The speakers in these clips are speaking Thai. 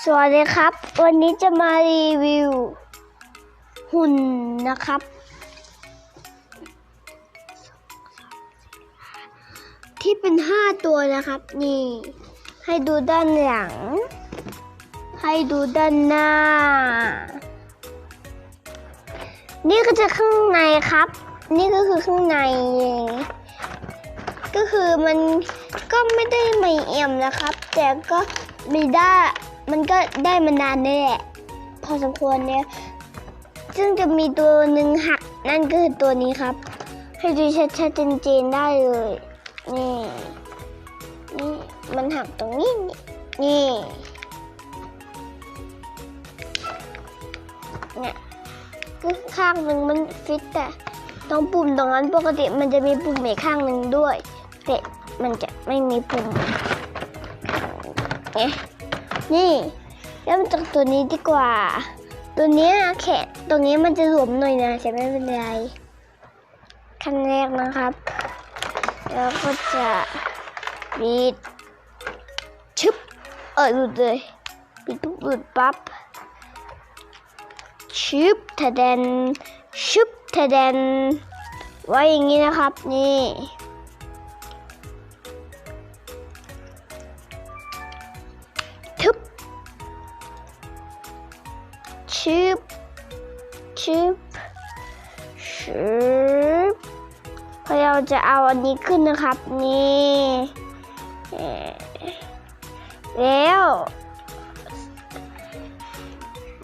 สวัสดีครับ วันนี้จะมารีวิว หุ่นนะครับ ที่เป็นห้าตัวนะครับ นี่ ให้ดูด้านหลัง ให้ดูด้านหน้า นี่ก็จะข้างในครับ นี่ก็คือข้างใน ก็คือมันก็ไม่ได้ไม่เอี่ยมนะครับ แต่ก็มีได้ มันก็ได้มานานนี่แหละพอสมควรเนี่ยซึ่งจะมีตัวหนึ่งหักนั่นก็คือตัวนี้ครับ ให้ดูชัดๆเจนๆได้เลยนี่นี่มันหักตรงนี้ นี่เนี่ยก็ข้างหนึ่งมันฟิตแต่ตรงปุ่มตรงนั้นปกติมันจะมีปุ่มอีกข้างหนึ่งด้วยแต่มันจะไม่มีปุ่มเนี่ย นี่เริ่มจากตัวนี้ดีกว่า ตัวนี้ยแขนตรงนี้มันจะหลวมหน่อยนะแต่ไม่เป็นไรขั้นแรกนะครับ แล้วก็จะบีดชึบเออหลุดเลยบีดปุ๊บหลุดปั๊บชึบทะเดนชึบทะเดนไว้อย่างนี้นะครับนี่ ชึบชึบชึบพยายาจะเอาอันนี้ขึ้นนะครับ นี่แล้ว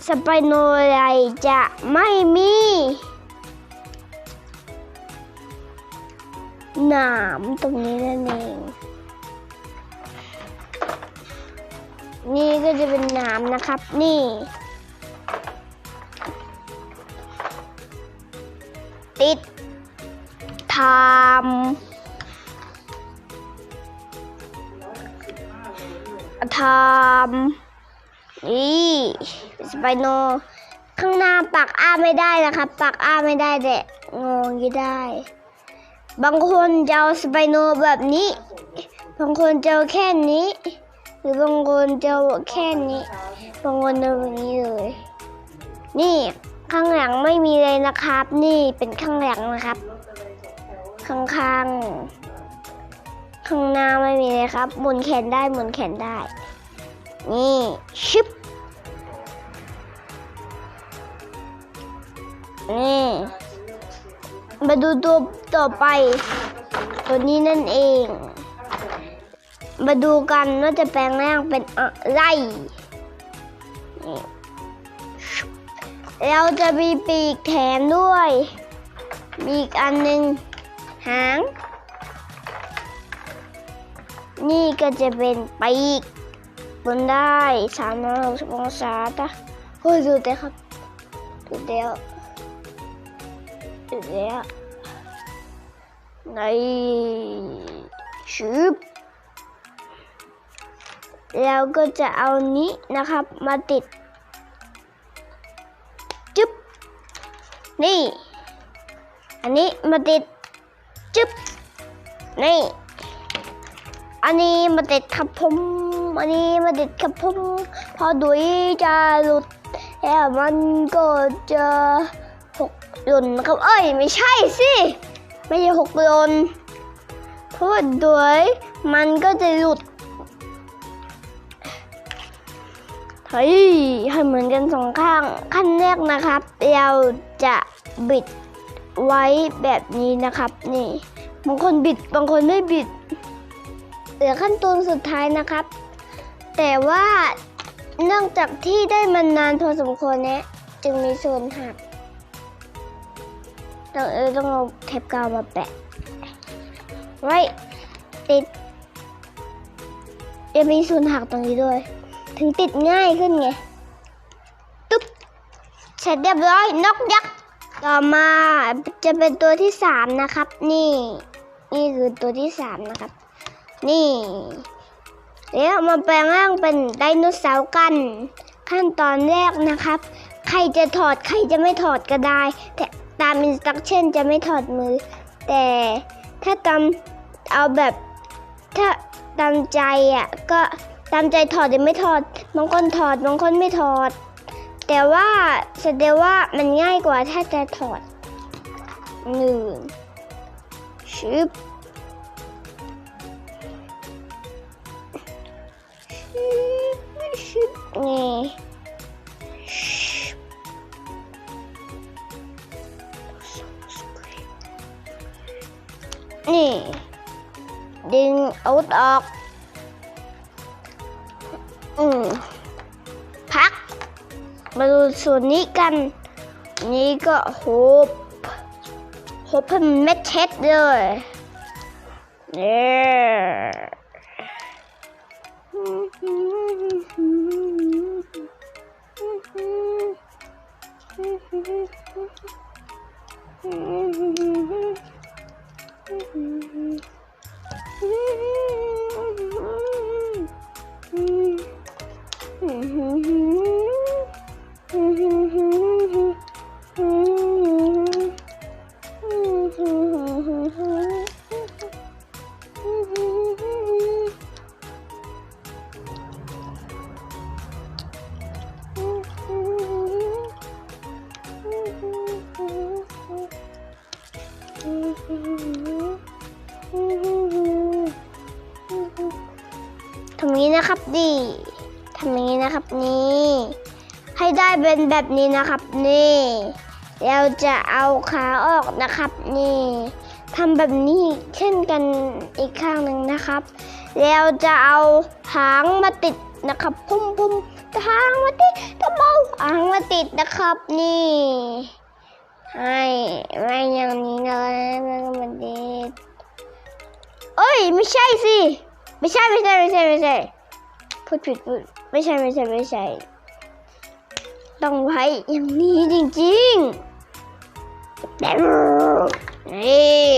สไปโนไลจะไม่มีหนามตรงนี้นั่นเอง นี่ก็จะเป็นหนามนะครับ นี่ ติดทามทามนี่สไปโน ข้างหน้าปากอ้าไม่ได้นะครับปากอ้าไม่ได้แต่งงยี่ได้ บางคนจะเอาสไปโนแบบนี้ บางคนจะเอาแค่นี้ หรือบางคนจะเอาแค่นี้ บางคนเอาแบบนี้เลย นี่ ข้างหลังไม่มีเลยนะครับ นี่เป็นข้างหลังนะครับ ข้างข้างๆข้างหน้าไม่มีเลยครับ หมุนแขนได้หมุนแขนได้ นี่ชึบนี่มาดูตัวต่อไป ตัวนี้นั่นเอง มาดูกันว่าจะแปลงร่างเป็นอะไรนี่ เราจะมีปีกแถมด้วย มีอีกอันหนึ่งหาง นี่ก็จะเป็นปีกบนได้สามร้อยหกสิบองศาจ้ะเฮ้ยดูเด้ครับดูเด้ดูเด้ในชืบแล้วก็จะเอานี้นะครับมาติด นี่ อันนี้มาติดจึ๊บ นี่ อันนี้มาติดครับผม อันนี้มาติดครับผม พอดุยจะหลุดแล้วมันก็จะหกหล่นนะครับ เอ้ย ไม่ใช่สิ ไม่ใช่หกหล่นเพราะว่าดุยมันก็จะหลุดเฮ้ยให้เหมือนกันสองข้างขั้นแรกนะครับ เราจะ บิดไว้แบบนี้นะครับนี่บางคนบิดบางคนไม่บิดเหลือขั้นตอนสุดท้ายนะครับ แต่ว่าเนื่องจากที่ได้มันนานพอสมควรเนี่ยจึงมีส่วนหักเราเออต้องเอาเทปกาวมาแปะไว้ติดจะมีส่วนหักตรงนี้ด้วย ถึงติดง่ายขึ้นไง ตุ๊บเสร็จเรียบร้อยนกยักษ์ ต่อมาจะเป็นตัวที่สามนะครับ นี่ นี่คือตัวที่สามนะครับ นี่เดี๋ยวมาแปลงร่างเป็นไดโนเสาร์กัน ขั้นตอนแรกนะครับ ใครจะถอดใครจะไม่ถอดก็ได้ แต่ตามอินสตั c ชั่นจะไม่ถอดมือ แต่ถ้าตามเอาแบบถ้าตามใจอะก็ตามใจถอดหรือไม่ถอดบางคนถอดบางคนไม่ถอด แต่ว่าแสดงว่ามันง่ายกว่าถ้าจะถอดหนึ่งชึบชึบชึบนี่นี่ดึงอาออก อืม มาดูส่วนนี้กัน นี่ก็โฮปโฮปเป็นเม็ดเช็ดเลยเนี่ย นะครับดีทำนี้นะครับนี่ให้ได้เป็นแบบนี้นะครับนี่เราจะเอาขาออกนะครับนี่ทำแบบนี้เช่นกันอีกข้างหนึ่งนะครับ แล้วจะเอาหางมาติดนะครับ พุ่มพุ่มหางมาติดตะเบาหางมาติดนะครับนี่ ให้ไม่อย่างนี้เลยมันก็มาติดเอ้ยไม่ใช่สิ ไม่ใช่ไม่ใช่ไม่ใช่ไม่ใช่ พูดผิดพูดไม่ใช่ไม่ใช่ไม่ใช่ ต้องไว้อย่างนี้จริงๆแบบนี่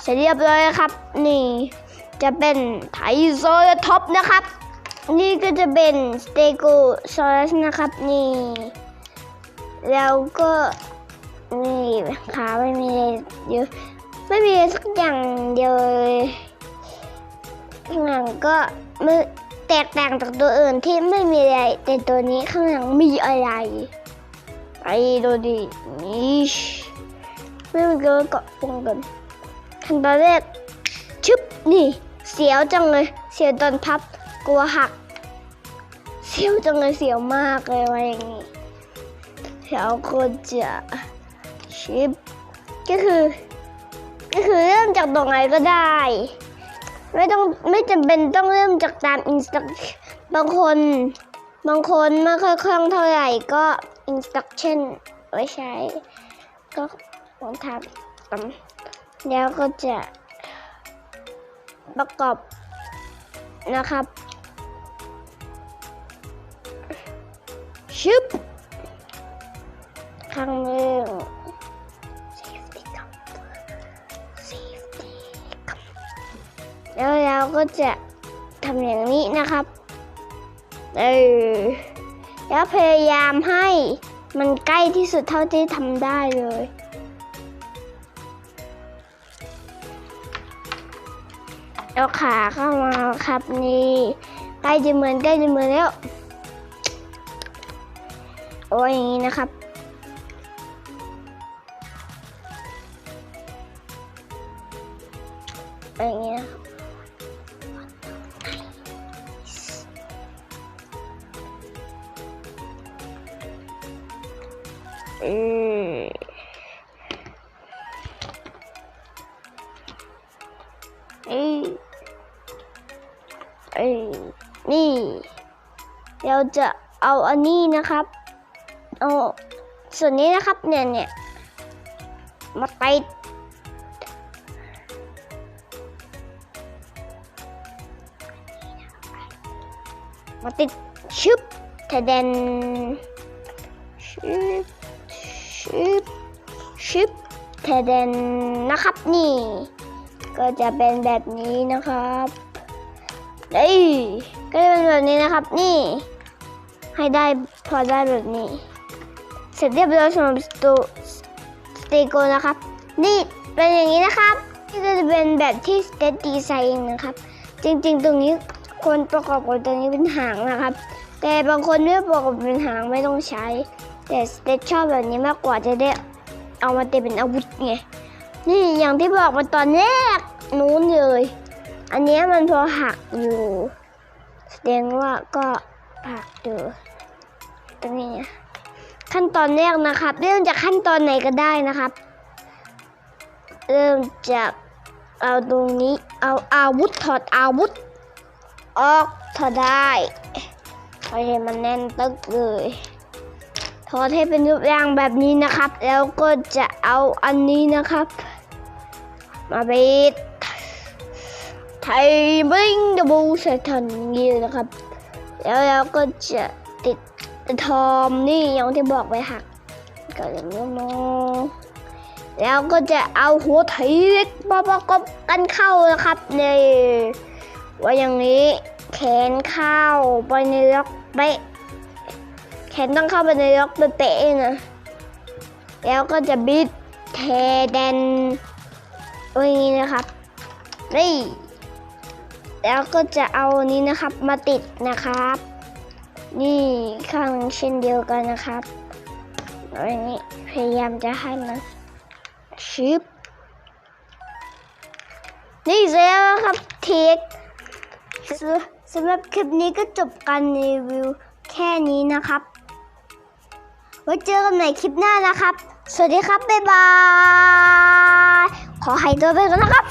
เสร็จเรียบร้อยแล้วครับ นี่จะเป็นไทโซลท็อปนะครับ นี่ก็จะเป็นสเตโกโซลัสนะครับนี่แล้วก็นี่ขาไม่มีเยอะไม่มีสักอย่างเดียวเลยข้างหลังก็มือ แตกต่างจากตัวอื่นที่ไม่มีอะไร แต่ตัวนี้ข้างหลังมีอะไรไปดูดินี่ไม่มีกินเกาะปงกันขั้นตอนแรกชึบนี่ เสียวจังเลย เสียวตอนพับกลัวหัก เสียวจังเลยเสียวมากเลยว่าอย่างนี้แล้วก็จะชิปก็คือ ก็คือเริ่มจากตรงไหนก็ได้ ไม่ต้องไม่จำเป็นต้องเริ่มจากตามอินสตักบางคน บางคนไม่ค่อยคล่องเท่าไหร่ก็อินสตั c ชั่นไว้ใช้ ก็ลองทำแล้วก็จะประกอบนะครับชึบข้างหนึ่ง แล้วเราก็จะทำอย่างนี้นะครับ เออ แล้วพยายามให้มันใกล้ที่สุดเท่าที่ทำได้เลยเอาขาเข้ามาครับนี่ใกล้จะเหมือนใกล้จะเหมือนแล้วโอ้ยอย่างนี้นะครับ อย่างนี้นะครับ อืมเอ้ยเอ้ยนี่เราจะเอาอันนี้นะครับ เอาส่วนนี้นะครับเนี่ยเนี่ยมาติดมาติดชึบทะเดนชึบ ชึบชึบทเดนนะครับนี่ ก็จะเป็นแบบนี้นะครับเอ้ยก็จะเป็นแบบนี้นะครับนี่ ให้ได้พอได้แบบนี้ เสร็จเรียบร้อยสำหรับสตูสเตโกนะครับ นี่เป็นอย่างนี้นะครับนี่ก็จะเป็นแบบที่สเตตดีไซน์นะครับ จริงๆ ตรงนี้คนประกอบกับตัวนี้เป็นหางนะครับ แต่บางคนไม่ประกอบเป็นหางไม่ต้องใช้ แต่สเตชชอบแบบนี้มากกว่าจะได้เอามาเต็มเป็นอาวุธไง นี่อย่างที่บอกมาตอนแรกนู้นเลย อันนี้มันพอหักอยู่ แสดงว่าก็หักอยู่ตรงนี้ขั้นตอนแรกนะครับ เริ่มจากขั้นตอนไหนก็ได้นะครับ เริ่มจากเอาตรงนี้เอาอาวุธถอดอาวุธ ออกถอดได้ถอดให้มันแน่นตึกเลย อให้เป็นรูปร่างแบบนี้นะครับ แล้วก็จะเอาอันนี้นะครับ มาปิดไทยบิงดับเบิลใส่ทันย่างนี้นะครับ แล้วเราก็จะติดทอมนี่อย่างที่บอกไปหักก็อย่างนี้เนาะแล้วก็จะเอาหัวไถเล็กมาประกบกันเข้านะครับนี่ว่าอย่างนี้แขนเข้าไปในล็อกเป๊ะ ขนต้องเข้าไปในล็อกเป๊ะนะ แล้วก็จะบิดเทแดนไว้อย่างนี้นะครับ นี่ แล้วก็จะเอาอันนี้นะครับมาติดนะครับ นี่ข้างเช่นเดียวกันนะครับอันนี้พยายามจะให้มันชิปนี่เสร็จแล้วครับเทคสำหรับคลิปนี้ก็จบการรีวิวแค่นี้นะครับ ไว้เจอกันใหม่คลิปหน้านะครับ สวัสดีครับ บ๊ายบาย ขอให้ตัวไปก่อนนะครับ